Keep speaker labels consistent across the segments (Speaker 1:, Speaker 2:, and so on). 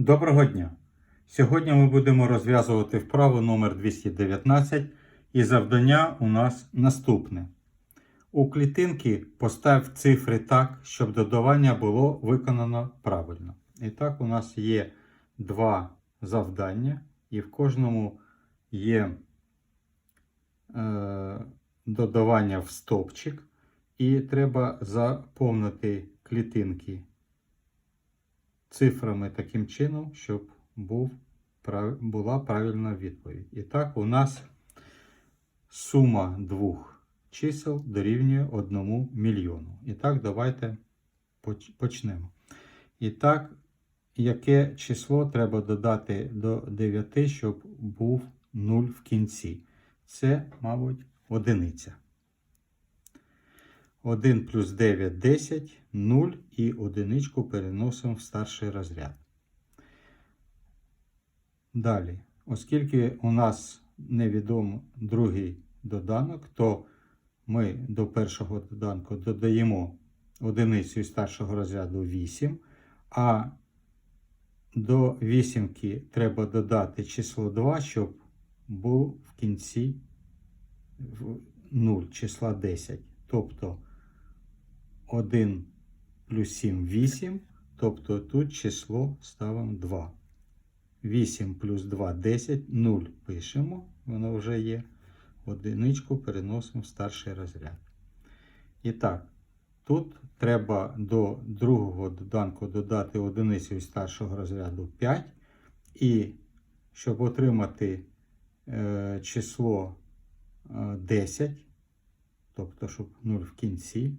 Speaker 1: Доброго дня! Сьогодні ми будемо розв'язувати вправу номер 219 і завдання у нас наступне. У клітинки постав цифри так, щоб додавання було виконано правильно. І так, у нас є два завдання, і в кожному є е, додавання в стовпчик, і треба заповнити клітинки цифрами таким чином, щоб був, була правильна відповідь. І так, у нас сума двох чисел дорівнює 1 мільйону. І так, давайте почнемо. І так, яке число треба додати до 9, щоб був 0 в кінці? Це, мабуть, одиниця. 1 плюс 9 10, 0 і одиничку переносимо в старший розряд. Далі, оскільки у нас невідомо другий доданок, то ми до першого доданку додаємо одиницю старшого розряду 8, а до вісімки треба додати число 2, щоб був в кінці 0 числа 10. Тобто 1 плюс 7 8, тобто тут число ставимо 2. 8 плюс 2 10, 0 пишемо, воно вже є. Одиничку переносимо в старший розряд. І так, тут треба до другого доданку додати одиницю із старшого розряду 5. І щоб отримати е, число е, 10, тобто, щоб 0 в кінці,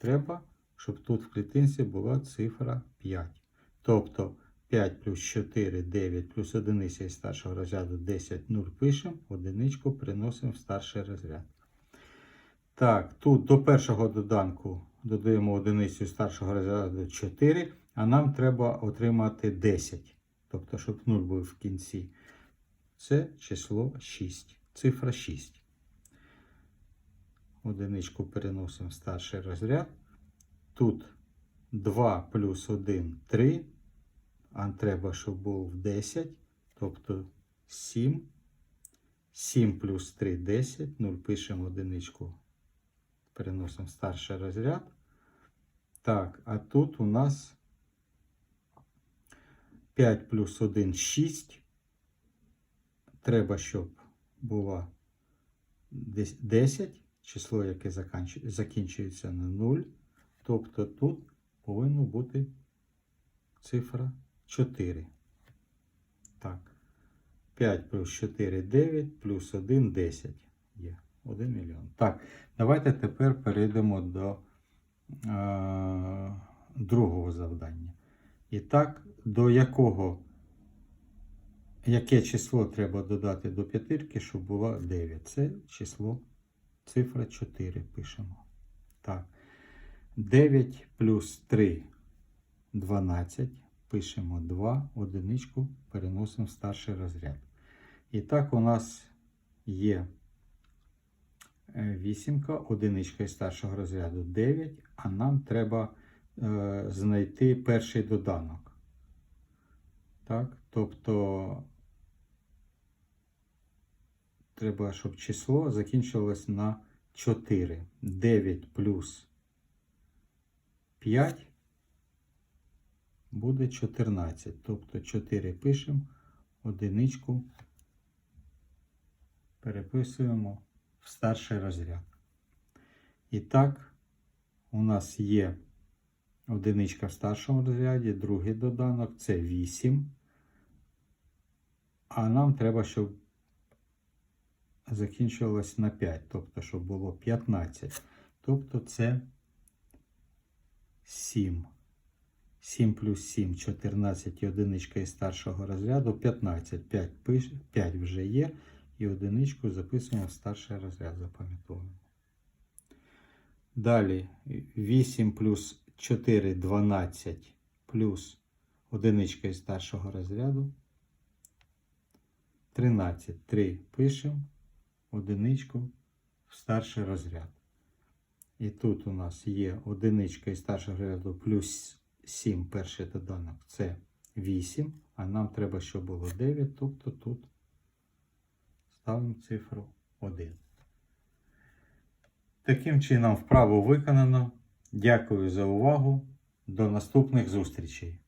Speaker 1: треба, щоб тут в клітинці була цифра 5. Тобто 5 плюс 4, 9 плюс 1 із старшого розряду 10, 0 пишемо, одиничку переносимо в старший розряд. Так, тут до першого доданку додаємо одиницю старшого розряду 4, а нам треба отримати 10. Тобто, щоб 0 був в кінці. Це число 6. Цифра 6. Одиничку переносимо в старший розряд. Тут 2 плюс 1 3. А треба, щоб був 10. Тобто 7. 7 плюс 3 10. 0 пишемо одиничку. Переносимо в старший розряд. Так, а тут у нас 5 плюс 1 6. Треба, щоб була 10 число, яке закінчується на 0. Тобто тут повинно бути цифра 4. Так. 5 плюс 4 9, плюс 1 10. Є 1 мільйон. Так, давайте тепер перейдемо до е, другого завдання. І так, до якого яке число треба додати до п'ятирки, щоб було 9? Це число цифра 4 пишемо. Так. 9 плюс 3 12. Пишемо 2, одиничку переносимо в старший розряд. І так у нас є е, вісімка, одиничка із старшого розряду 9, а нам треба е, знайти перший доданок. Так, тобто треба, щоб число закінчилось на 4. 9 плюс 5 буде 14. Тобто 4 пишемо, одиничку переписуємо в старший розряд. І так, у нас є одиничка в старшому розряді, другий доданок це 8. А нам треба, щоб закінчилось на 5, тобто, щоб було 15. Тобто це 7. 7 плюс 7, 14 і одиничка із старшого розряду, 15. 5, пиш, 5 вже є. І одиничку записуємо в старший розряд, запам'ятовуємо. Далі 8 плюс 4, 12 плюс одиничка із старшого розряду. 13. 3 пишемо одиничку в старший розряд. І тут у нас є одиничка із старшого розряду плюс 7 перший доданок це 8, А нам треба, щоб було 9, тобто тут ставимо цифру 1. Таким чином вправу виконано. Дякую за увагу. До наступних зустрічей.